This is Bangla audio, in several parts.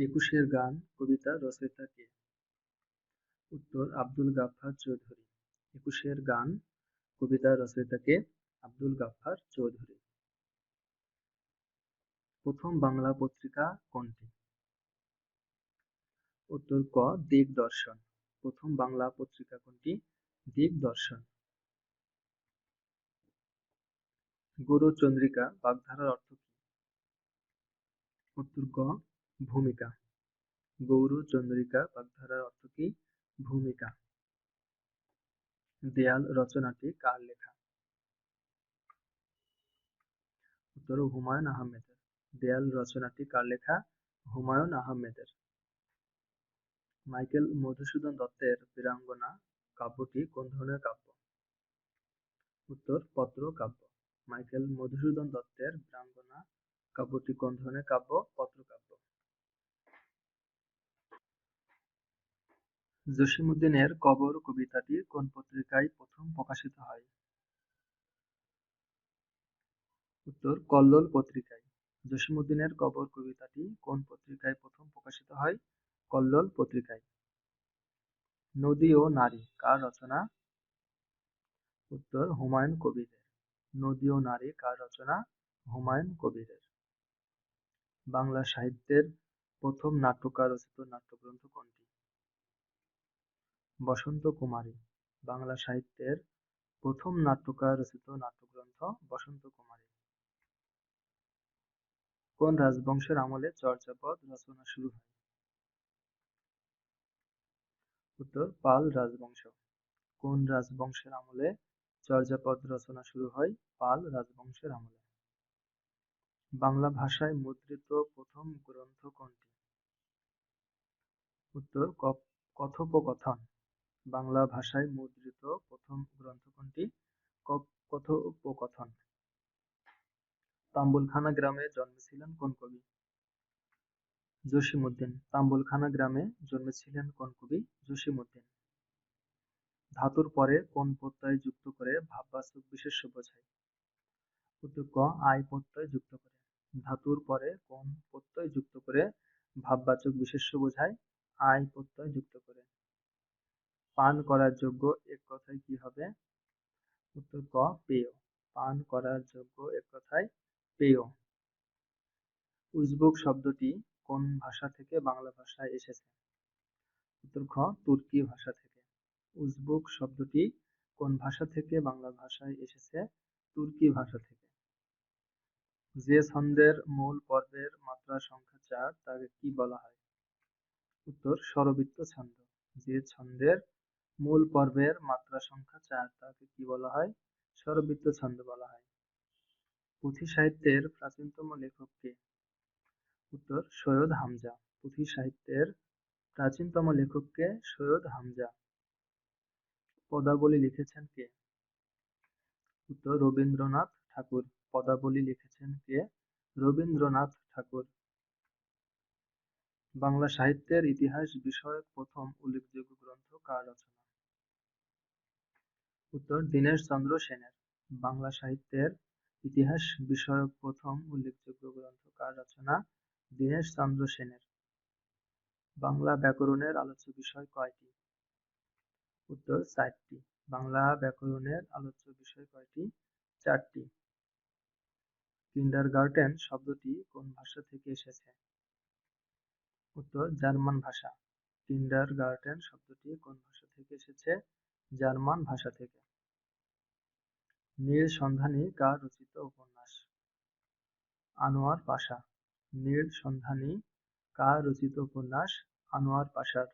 একুশের গান, কবিতা রচয়িতা কে? উত্তর, আব্দুল গাফফার চৌধুরী একুশের গান, কবিতা রচয়িতা কে? আব্দুল গাফফার চৌধুরী প্রথম বাংলা পত্রিকা কোনটি? উত্তর, ক, দিগদর্শন প্রথম বাংলা পত্রিকা কোনটি? দিগদর্শন গৌরচন্দ্রিকা বাগধারার অর্থ কি উত্তর, গ ভূমিকা গৌরচন্দ্রিকা বাগধারার অর্থ কী? ভূমিকা দেয়াল, রচনাটি কার লেখা? উত্তর, হুমায়ুন আহমেদের দেয়াল, রচনাটি কার লেখা? হুমায়ুন আহমেদের মাইকেল মধুসূদন দত্তের বীরাঙ্গনা কাব্যটি কোন ধরনের কাব্য? উত্তর পত্র কাব্য মাইকেল মধুসূদন দত্তের বীরাঙ্গনা কাব্যটি কোন ধরনের কাব্য? পত্রকাব্য জসীমউদ্দীনের কবর কবিতাটি কোন পত্রিকায় প্রথম প্রকাশিত হয়? উত্তর, কল্লোল পত্রিকায় জসীমউদ্দীনের কবর কবিতাটি কোন পত্রিকায় প্রথম প্রকাশিত হয়? কল্লোল পত্রিকায় নদী ও নারী, কার রচনা? উত্তর, হুমায়ুন কবিরের নদী ও নারী, কার রচনা? হুমায়ুন কবিরের বাংলা সাহিত্যের প্রথম নাট্যকার রচিত নাট্যগ্রন্থ কোনটি? বসন্ত কুমারী, বাংলা সাহিত্যের প্রথম নাট্যকার রচিত নাট্যগ্রন্থ বসন্ত কুমারী কোন রাজবংশের আমলে চর্যাপদ রচনা শুরু হয়? উত্তর, পাল রাজবংশ কোন রাজবংশের আমলে চর্যাপদ রচনা শুরু হয়? পাল রাজবংশের আমলে বাংলা ভাষায় মুদ্রিত প্রথম গ্রন্থ কোনটি? উত্তর কথোপকথন বাংলা ভাষায় মুদ্রিত প্রথম গ্রন্থ কোনটি? কথোপকথন তাম্বুলখানা গ্রামে জন্মেছিলেন কোন কবি? জসীমউদ্দীন তাম্বুলখানা গ্রামে জন্মেছিলেন কোন কবি? জসীমউদ্দীন ধাতুর পরে কোন প্রত্যয় যুক্ত করে ভাববাচক বিশেষ্য বোঝায়? উত্তর ক আই প্রত্যয় যুক্ত করে ধাতুর পরে কোন প্রত্যয় যুক্ত করে ভাববাচক বিশেষ্য বোঝায়? আই প্রত্যয় যুক্ত করে পান করার যোগ্য এক কথায় কি হবে? উত্তর ক, পেয় পান করার যোগ্য এক কথায় পেয় উজবুক শব্দটি কোন ভাষা থেকে বাংলা ভাষায় এসেছে? উত্তর খ, তুর্কি ভাষা থেকে উজবুক শব্দটি কোন ভাষা থেকে বাংলা ভাষায় এসেছে? তুর্কি ভাষা থেকে যে ছন্দের মূল পর্বের মাত্রা সংখ্যা চার, তাকে কি বলা হয়? উত্তর, স্বরবৃত্ত ছন্দ যে ছন্দের মূল পর্বের মাত্রা সংখ্যা চার তাকে কি বলা হয়? স্বরবৃত্ত ছন্দ বলা হয় পুঁথি সাহিত্যের প্রাচীনতম লেখক কে? উত্তর, সৈয়দ হামজা পুঁথি সাহিত্যের প্রাচীনতম লেখক কে? সৈয়দ হামজা পদাবলী লিখেছেন কে? উত্তর, রবীন্দ্রনাথ ঠাকুর পদাবলী লিখেছেন কে? রবীন্দ্রনাথ ঠাকুর বাংলা সাহিত্যের ইতিহাস বিষয়ক প্রথম উল্লেখযোগ্য গ্রন্থ কার রচনা? উত্তর দীনেশচন্দ্র সেনের বাংলা সাহিত্যের ইতিহাস বিষয়ক প্রথম উল্লেখযোগ্য গ্রন্থ কার রচনা? দীনেশচন্দ্র সেনের বাংলা ব্যাকরণের আলোচ্য বিষয় কয়টি? উত্তর চারটি বাংলা ব্যাকরণের আলোচ্য বিষয় কয়টি? চারটি কিন্ডারগার্টেন শব্দটি কোন ভাষা থেকে এসেছে? উত্তর জার্মান ভাষা কিন্ডারগার্টেন শব্দটি কোন ভাষা থেকে এসেছে? জার্মান ভাষা থেকে নীল সন্ধানী কার রচিত উপন্যাস? আনোয়ার পাশা নীল সন্ধানী কার রচিত উপন্যাস? আনোয়ার পাশার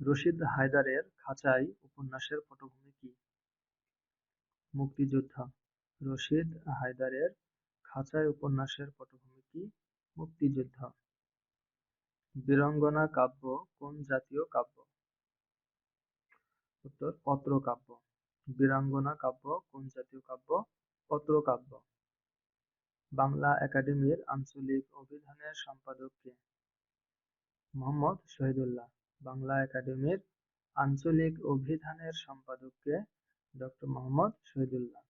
রশিদ হায়দারের খাঁচাই উপন্যাসের পটভূমি কি? মুক্তিযুদ্ধ রশিদ হায়দারের খাঁচাই উপন্যাসের পটভূমি কি? মুক্তিযুদ্ধ বীরাঙ্গনা কাব্য কোন জাতীয় কাব্য? উত্তর, পত্রকাব্য বীরাঙ্গনা কাব্য, কোন জাতীয় কাব্য? পত্রকাব্য বাংলা একাডেমির আঞ্চলিক অভিধানের সম্পাদক কে? মোহাম্মদ শহীদুল্লাহ বাংলা একাডেমির আঞ্চলিক অভিধানের সম্পাদক কে? ডক্টর মোহাম্মদ শহীদুল্লাহ